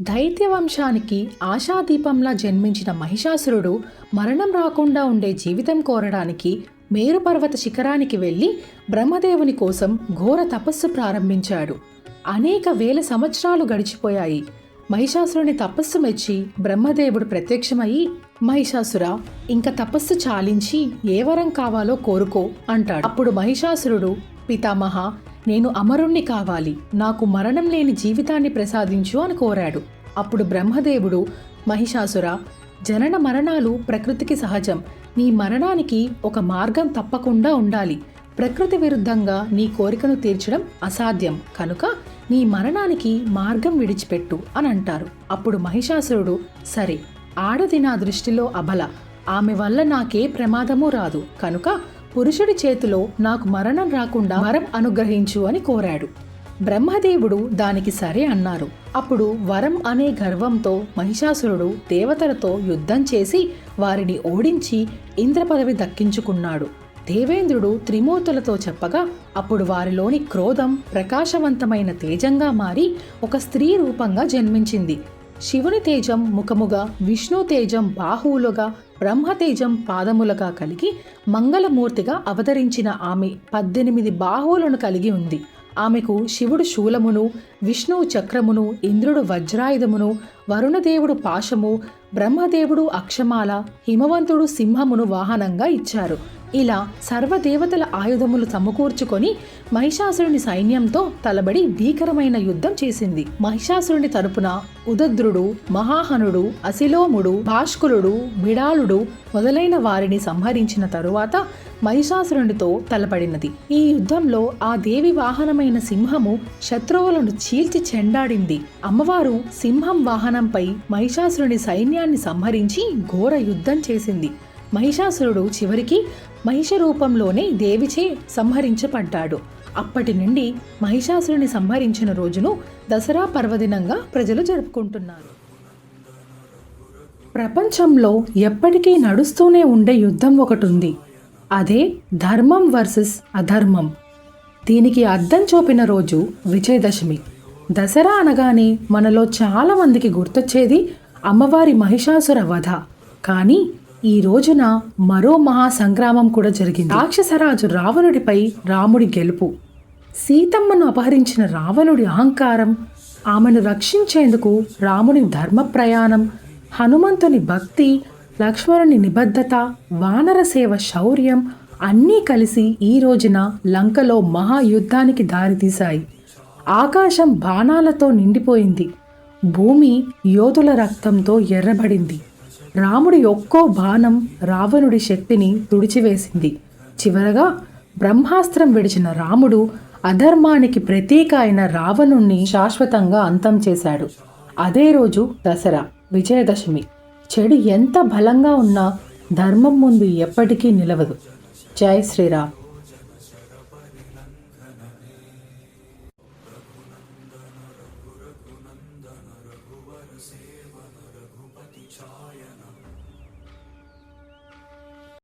దైత్యవంశానికి ఆశాదీపంలా జన్మించిన మహిషాసురుడు మరణం రాకుండా ఉండే జీవితం కోరడానికి మేరుపర్వత శిఖరానికి వెళ్ళి బ్రహ్మదేవుని కోసం ఘోర తపస్సు ప్రారంభించాడు. అనేక వేల సంవత్సరాలు గడిచిపోయాయి. మహిషాసురుని తపస్సు మెచ్చి బ్రహ్మదేవుడు ప్రత్యక్షమయ్యి మహిషాసుర ఇంక తపస్సు చాలించి ఏ వరం కావాలో కోరుకో అంటాడు. అప్పుడు మహిషాసురుడు పితామహ నేను అమరుణ్ణి కావాలి నాకు మరణం లేని జీవితాన్ని ప్రసాదించు అని కోరాడు. అప్పుడు బ్రహ్మదేవుడు మహిషాసుర జనన మరణాలు ప్రకృతికి సహజం. నీ మరణానికి ఒక మార్గం తప్పకుండా ఉండాలి. ప్రకృతి విరుద్ధంగా నీ కోరికను తీర్చడం అసాధ్యం. కనుక నీ మరణానికి మార్గం విడిచిపెట్టు అని అంటారు. అప్పుడు మహిషాసురుడు సరే ఆడది నా దృష్టిలో అబల. ఆమె వల్ల నాకే ప్రమాదమూ రాదు. కనుక పురుషుడి చేతిలో నాకు మరణం రాకుండా వరం అనుగ్రహించు అని కోరాడు. బ్రహ్మదేవుడు దానికి సరే అన్నారు. అప్పుడు వరం అనే గర్వంతో మహిషాసురుడు దేవతలతో యుద్ధం చేసి వారిని ఓడించి ఇంద్రపదవి దక్కించుకున్నాడు. దేవేంద్రుడు త్రిమూర్తులతో చెప్పగా అప్పుడు వారిలోని క్రోధం ప్రకాశవంతమైన తేజంగా మారి ఒక స్త్రీ రూపంగా జన్మించింది. శివుని తేజం ముఖముగా విష్ణు తేజం బాహువులుగా బ్రహ్మతేజం పాదములుగా కలిగి మంగళమూర్తిగా అవతరించిన ఆమె పద్దెనిమిది బాహువులను కలిగి ఉంది. ఆమెకు శివుడు శూలమును విష్ణువు చక్రమును ఇంద్రుడు వజ్రాయుధమును వరుణదేవుడు పాశము బ్రహ్మదేవుడు అక్షమాల హిమవంతుడు సింహమును వాహనంగా ఇచ్చారు. ఇలా సర్వదేవతల ఆయుధములు సమకూర్చుకొని మహిషాసురుని సైన్యంతో తలబడి భీకరమైన యుద్ధం చేసింది. మహిషాసురుని తరపున ఉదద్రుడు మహాహనుడు అశిలోముడు భాష్కులుడు బిడాలుడు మొదలైన వారిని సంహరించిన తరువాత మహిషాసురునితో తలపడినది. ఈ యుద్ధంలో ఆ దేవి వాహనమైన సింహము శత్రువులను చీల్చి చెండాడింది. అమ్మవారు సింహం వాహనంపై మహిషాసురుని సైన్యాన్ని సంహరించి ఘోర యుద్ధం చేసింది. మహిషాసురుడు చివరికి మహిష రూపంలోనే దేవిచే సంహరించబడ్డాడు. అప్పటి నుండి మహిషాసురుని సంహరించిన రోజును దసరా పర్వదినంగా ప్రజలు జరుపుకుంటున్నారు. ప్రపంచంలో ఎప్పటికీ నడుస్తూనే ఉండే యుద్ధం ఒకటి ఉంది అదే ధర్మం వర్సెస్ అధర్మం. దీనికి అర్థం చూపిన రోజు విజయదశమి. దసరా అనగానే మనలో చాలామందికి గుర్తొచ్చేది అమ్మవారి మహిషాసుర వధ. కానీ ఈ రోజున మరో మహా సంగ్రామం కూడా జరిగింది. రాక్షసరాజు రావణుడిపై రాముడి గెలుపు. సీతమ్మను అపహరించిన రావణుడి అహంకారం ఆమెను రక్షించేందుకు రాముని ధర్మ ప్రయాణం హనుమంతుని భక్తి లక్ష్మణుని నిబద్ధత వానర సేవ శౌర్యం అన్నీ కలిసి ఈ రోజున లంకలో మహాయుద్ధానికి దారితీశాయి. ఆకాశం బాణాలతో నిండిపోయింది. భూమి యోధుల రక్తంతో ఎర్రబడింది. రాముడి ఒక్కో బాణం రావణుడి శక్తిని తుడిచివేసింది. చివరగా బ్రహ్మాస్త్రం విడిచిన రాముడు అధర్మానికి ప్రతీక అయిన రావణుణ్ణి శాశ్వతంగా అంతం చేశాడు. అదే రోజు దసరా విజయదశమి. చెడు ఎంత బలంగా ఉన్నా ధర్మం ముందు ఎప్పటికీ నిలవదు. జై శ్రీరామ్.